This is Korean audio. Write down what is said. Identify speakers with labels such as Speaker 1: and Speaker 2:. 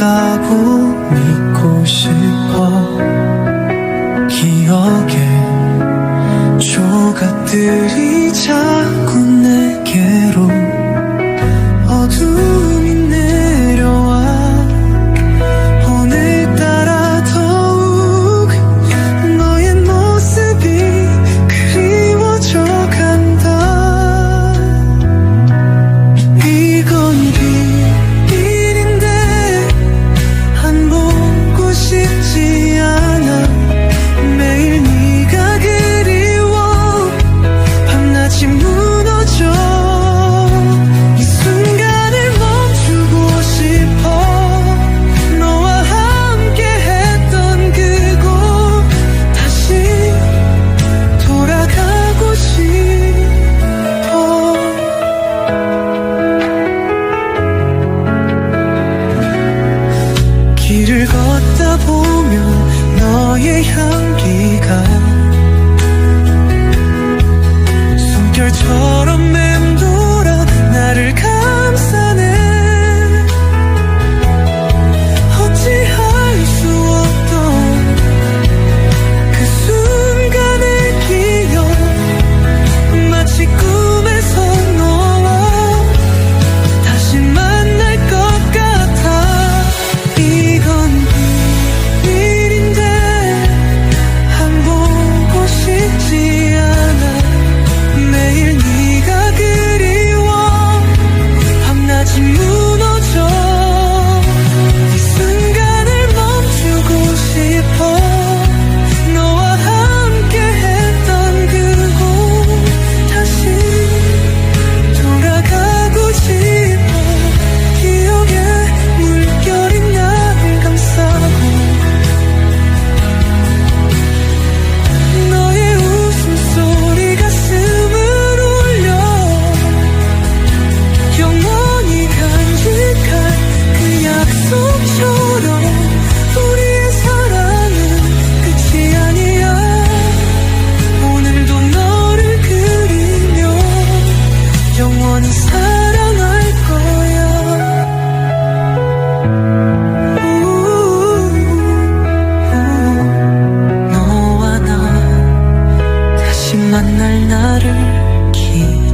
Speaker 1: 있다고 믿고 싶어. 기억에 조각들이 잘 길을 걷다 보면 너의 향기 만날 나를 기다.